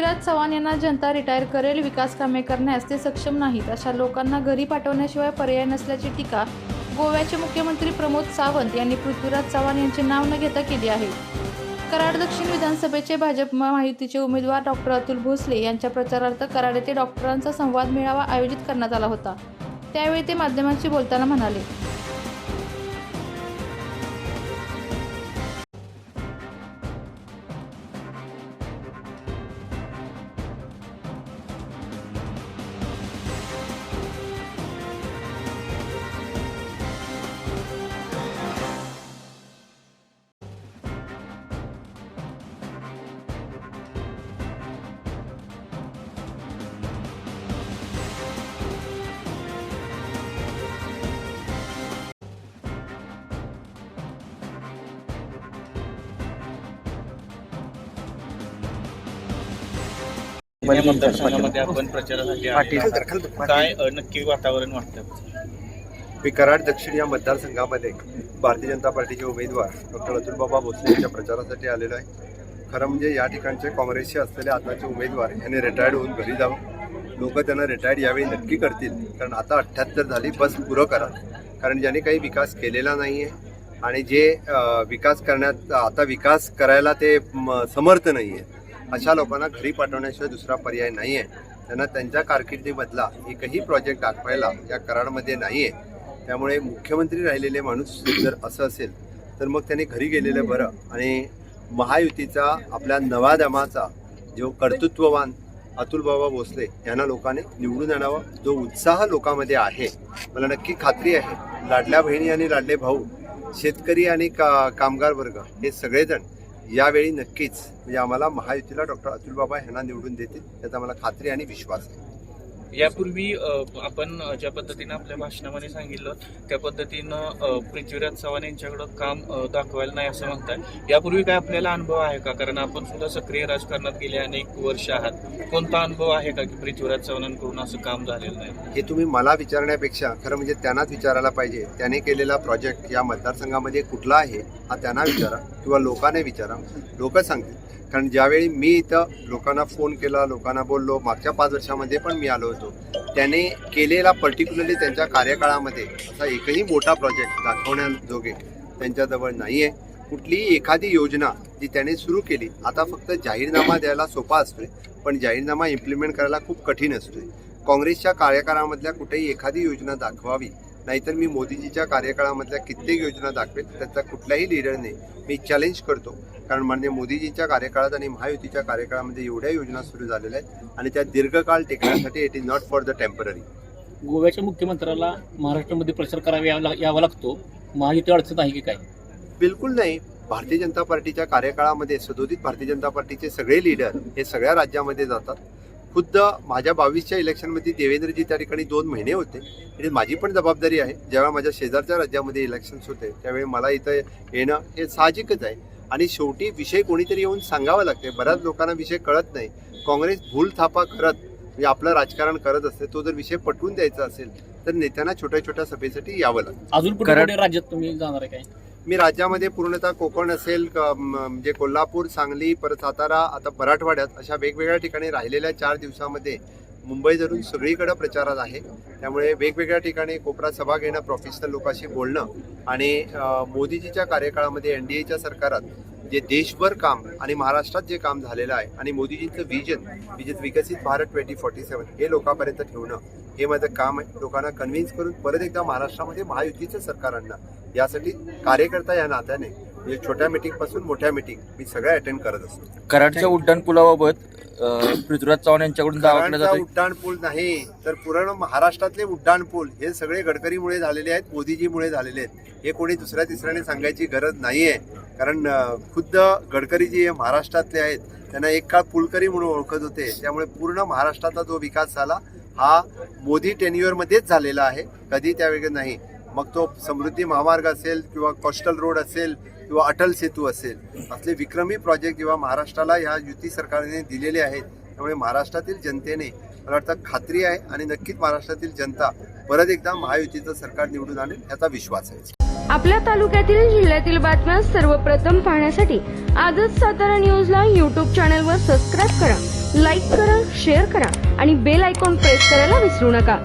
पृथ्वीराज चव्हाण यांना जनता रिटायर करेल विकास कामे करण्यास ते सक्षम नाहीत अशा लोकांना घरी पाठवण्याशिवाय पर्याय नसल्याची टीका गोव्याचे मुख्यमंत्री प्रमोद सावंत यांनी पृथ्वीराज चव्हाण यांचे नाव न घेता केली आहे. कराड दक्षिण विधानसभेचे भाजप महायुतीचे उमेदवार डॉक्टर अतुल भोसले यांच्या प्रचारार्थ कराड येथे डॉक्टरांचा संवाद मेळावा आयोजित करण्यात आला होता. त्यावेळी ते माध्यमांशी बोलताना म्हणाले या मतदारसंघामध्ये आपण प्रचारासाठी आलेलो आहोत. पाटील काय अ, नक्की वातावरण वाटतं? मी कराड दक्षिण या मतदारसंघामध्ये भारतीय जनता पार्टीचे उमेदवार डॉक्टर अतुलबाबा भोसले यांच्या प्रचारासाठी आलेलो आहे. खरं म्हणजे या ठिकाणचे काँग्रेसचे असलेले आताचे उमेदवार यांनी रिटायर्ड होऊन घरी जावं. लोक त्यांना रिटायर्ड यावेळी नक्की करतील. कारण आता अठ्ठ्याहत्तर झाली बस पुरं करा कारण ज्यांनी काही विकास केलेला नाही आहे आणि जे अ, विकास करण्यात आता विकास करायला ते म, समर्थ नाही आहे अशा लोकांना घरी पाठवण्याशिवाय दुसरा पर्याय नाही आहे त्यांना त्यांच्या कारकिर्दीमधला एकही प्रोजेक्ट दाखवायला या कराडमध्ये नाही आहे त्यामुळे मुख्यमंत्री राहिलेले माणूस जर असं असेल तर मग त्यांनी घरी गेलेलं बरं. आणि महायुतीचा आपल्या नवा दमाचा जो कर्तृत्ववान अतुल बाबा भोसले यांना लोकांनी निवडून आणावं. जो उत्साह लोकांमध्ये आहे मला नक्की खात्री आहे. लाडल्या बहिणी आणि लाडले भाऊ शेतकरी आणि का कामगार वर्ग हे सगळेजण यावेळी नक्कीच म्हणजे आम्हाला महायुतीला डॉक्टर अतुल बाबा यांना निवडून देतील याचा मला खात्री आणि विश्वास आहे. यापूर्वी आपण ज्या पद्धतीनं आपल्या भाषणामध्ये सांगितलं त्या पद्धतीनं पृथ्वीराज चव्हाण यांच्याकडं काम दाखवायला नाही असं म्हणतात यापूर्वी काय आपल्याला अनुभव आहे का? कारण आपण सुद्धा सक्रिय राजकारणात गेले अनेक वर्ष आहात. कोणता अनुभव आहे का की पृथ्वीराज चव्हाणांकडून असं काम झालेलं नाही? हे तुम्ही मला विचारण्यापेक्षा खरं म्हणजे त्यांनाच विचारायला पाहिजे. त्याने केलेला प्रोजेक्ट या मतदारसंघामध्ये कुठला आहे हा त्यांना विचारा किंवा लोकांना विचारा. लोक सांगतील. कारण ज्यावेळी मी इथं लोकांना फोन केला लोकांना बोललो मागच्या पाच वर्षामध्ये पण मी आलो होतो त्याने केलेला पर्टिक्युलरली त्यांच्या कार्यकाळामध्ये असा एकही मोठा प्रोजेक्ट दाखवण्याजोगे त्यांच्याजवळ नाही आहे कुठलीही एखादी योजना जी त्याने सुरू केली आता फक्त जाहीरनामा द्यायला सोपा असतोय पण जाहीरनामा इम्प्लिमेंट करायला खूप कठीण असतोय. काँग्रेसच्या कार्यकाळामधल्या कुठेही एखादी योजना दाखवावी नाहीतर मी मोदीजीच्या कार्यकाळामधल्या कित्येक योजना दाखवेल त्याचा कुठल्याही लिडरने मी चॅलेंज करतो. कारण म्हणजे मोदीजीच्या कार्यकाळात आणि महायुतीच्या कार्यकाळामध्ये एवढ्या योजना सुरू झालेल्या आहेत आणि त्या दीर्घकाळ टिकण्यासाठी it is not for the temporary गोव्याच्या मुख्यमंत्र्याला महाराष्ट्रामध्ये प्रचार करावा यावा लागतो. महायुती अडचण आहे की काय? बिलकुल नाही. भारतीय जनता पार्टीच्या कार्यकाळामध्ये सदोदित भारतीय जनता पार्टीचे सगळे लीडर हे सगळ्या राज्यामध्ये जातात. खुद्द माझ्या बावीसच्या इलेक्शनमध्ये देवेंद्रजी त्या ठिकाणी दोन महिने होते. आणि माझी पण जबाबदारी आहे. जेव्हा माझ्या शेजारच्या राज्यामध्ये इलेक्शन्स होते त्यावेळी मला इथं येणं हे साहजिकच आहे. आणि शेवटी विषय कोणीतरी येऊन सांगावं लागते. बऱ्याच लोकांना विषय कळत नाही. काँग्रेस भूल थापा करत म्हणजे आपलं राजकारण करत असते तो जर विषय पटवून द्यायचा असेल तर नेत्यांना छोट्या छोट्या सभेसाठी यावं लागतं. अजून राज्यात तुम्ही जाणार आहे काय मी राज्यामध्ये पूर्णतः कोकण असेल क- म्हणजे कोल्हापूर सांगली परत सातारा आता मराठवाड्यात अशा वेगवेगळ्या ठिकाणी राहिलेल्या चार दिवसामध्ये मुंबई धरून सगळीकडे प्रचारात आहे. त्यामुळे वेगवेगळ्या ठिकाणी कोपरा सभा घेणं प्रोफेशनल लोकांशी बोलणं आणि मोदीजीच्या कार्यकाळामध्ये एन डी एच्या सरकारात जे देशभर काम आणि महाराष्ट्रात जे काम झालेलं आहे आणि मोदीजींचं विजन विजेत विकसित भारत ट्वेंटी फोर्टी सेवन हे लोकांपर्यंत ठेवणं हे माझं काम आहे. लोकांना कन्व्हिन्स करून परत एकदा महाराष्ट्रामध्ये महायुतीचं सरकार आणणं यासाठी कार्यकर्ता या नात्याने म्हणजे छोट्या मीटिंगपासून मोठ्या मीटिंग मी सगळ्या अटेंड करत असतो. कराडच्या उड्डाण पुलाबाबत पृथ्वीराज चव्हाण यांच्याकडून दावा केला कराडचा जातो उड्डाण पूल नाही तर पूर्ण महाराष्ट्रातले उड्डाण पूल हे सगळे गडकरीमुळे झालेले आहेत मोदीजीमुळे झालेले आहेत. हे कोणी दुसऱ्या तिसऱ्याने सांगायची गरज नाहीये. कारण अं, खुद्द गडकरीजी हे महाराष्ट्रातले आहेत त्यांना एक काळ पुलकरी म्हणून ओळखत होते. त्यामुळे पूर्ण महाराष्ट्राचा जो विकास झाला हा मोदी टेन्युअरमध्येच झालेला आहे. कधी त्यावेळी नाही. मग तो समृद्धी महामार्ग असेल किंवा कोस्टल रोड असेल किंवा अटल सेतू असेल असले विक्रमी प्रोजेक्ट जेव्हा महाराष्ट्राला ह्या युती सरकारने दिलेले आहेत त्यामुळे महाराष्ट्रातील जनतेने मला वाटतं खात्री आहे आणि नक्कीच महाराष्ट्रातील जनता परत एकदा महायुतीचं सरकार निवडून आणेल याचा विश्वास आहे. आपल्या तालुक्यातील जिल्ह्यातील बातम्या सर्वप्रथम पाहण्यासाठी आजच सातारा न्यूजला यूट्यूब चॅनलवर सबस्क्राईब करा लाईक करा शेअर करा आणि बेल आयकॉन प्रेस करायला विसरू नका.